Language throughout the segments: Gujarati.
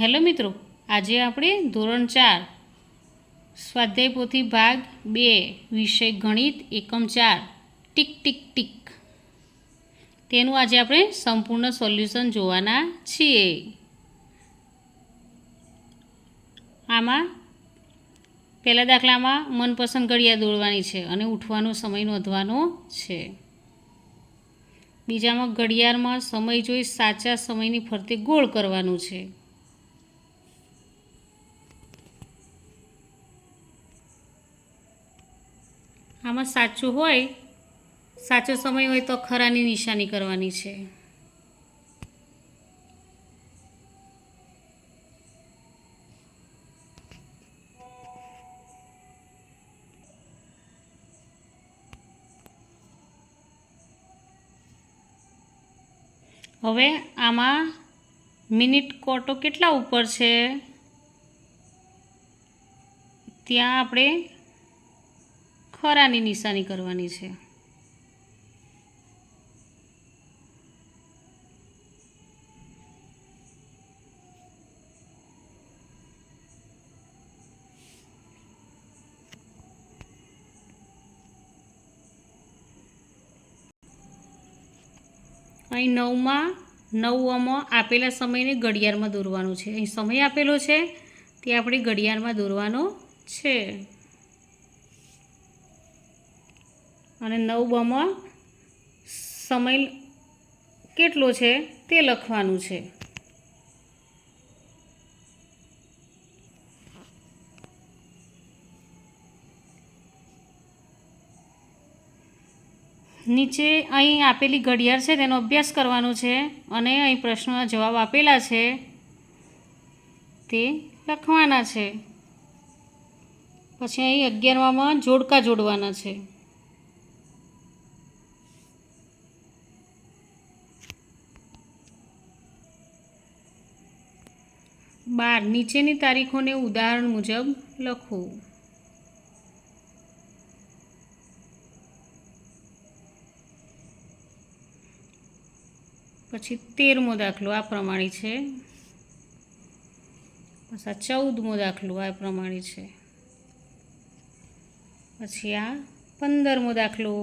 હેલો મિત્રો, આજે આપણે ધોરણ ચાર સ્વાધ્યાય પોથી ભાગ બે, વિષય ગણિત એકમ ચાર, ટીક ટીક ટીક. તેનું આજે આપણે સંપૂર્ણ સોલ્યુશન જોવાના છીએ. આમાં, પહેલા દાખલામાં મનપસંદ ઘડિયાળ દોડવાની છે અને ઉઠવાનો સમય નોંધવાનો છે. બીજામાં ઘડિયાળમાં સમય જોઈ સાચા સમયની ફરતે ગોળ કરવાનું છે. આમાં સાચું હોય, સાચો સમય હોય તો ખરાની નિશાની કરવાની છે. હવે આમાં મિનિટ કોટો કેટલા ઉપર છે? ત્યાં આપણે ખરાની નિશાની કરવાની છે. અહીં નવમાં નવમાં આપેલા સમયને ઘડિયાળમાં દોરવાનું છે. અહીં સમય આપેલો છે, તે આપણે ઘડિયાળમાં દોરવાનો છે. અને નવ બમાં સમય કેટલો છે તે લખવાનું છે. નીચે અહીં આપેલી ઘડિયાળ છે, તેનો અભ્યાસ કરવાનો છે અને અહીં પ્રશ્નોના જવાબ આપેલા છે તે લખવાના છે. પછી અહીં અગિયારમાં જોડકા જોડવાના છે. બાર, નીચેની તારીખોને ઉદાહરણ મુજબ લખો. પછી તેરમો દાખલો આ પ્રમાણે છે. પછી આ ચૌદમો દાખલો આ પ્રમાણે છે. પછી આ પંદરમો દાખલો.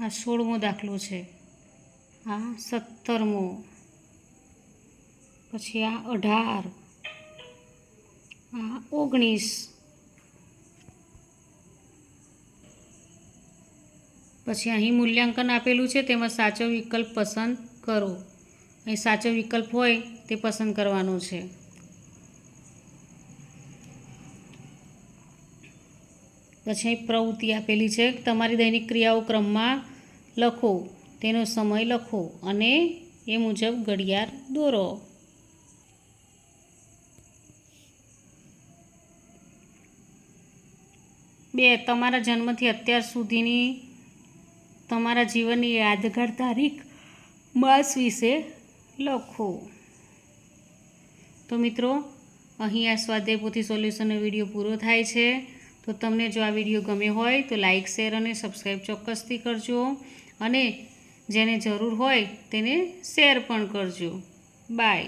આ સોળમો દાખલો છે. આ સત્તરમો. પછી આ અઢાર. આ ઓગણીસ. પછી અહીં મૂલ્યાંકન આપેલું છે, તેમાં સાચો વિકલ્પ પસંદ કરો. અહીં સાચો વિકલ્પ હોય, તે પસંદ કરવાનો છે. પછી અહીં પ્રવૃત્તિ આપેલી છે, તમારી દૈનિક ક્રિયાઓ ક્રમમાં લખો, તેનો સમય લખો અને એ મુજબ ઘડિયાળ દોરો. બે, તમારા જન્મથી અત્યાર સુધીની તમારા જીવનની યાદગાર તારીખ માસ વિશે લખો. તો મિત્રો, અહીં આ સ્વાધ્યાય પોથી સોલ્યુશનનો વીડિયો પૂરો થાય છે. તો તમને જો આ વીડિયો ગમ્યો હોય તો લાઇક શેર અને સબસ્ક્રાઈબ ચોક્કસથી કરજો. અને જેને જરૂર હોય તેને શેર પણ કરજો. બાય.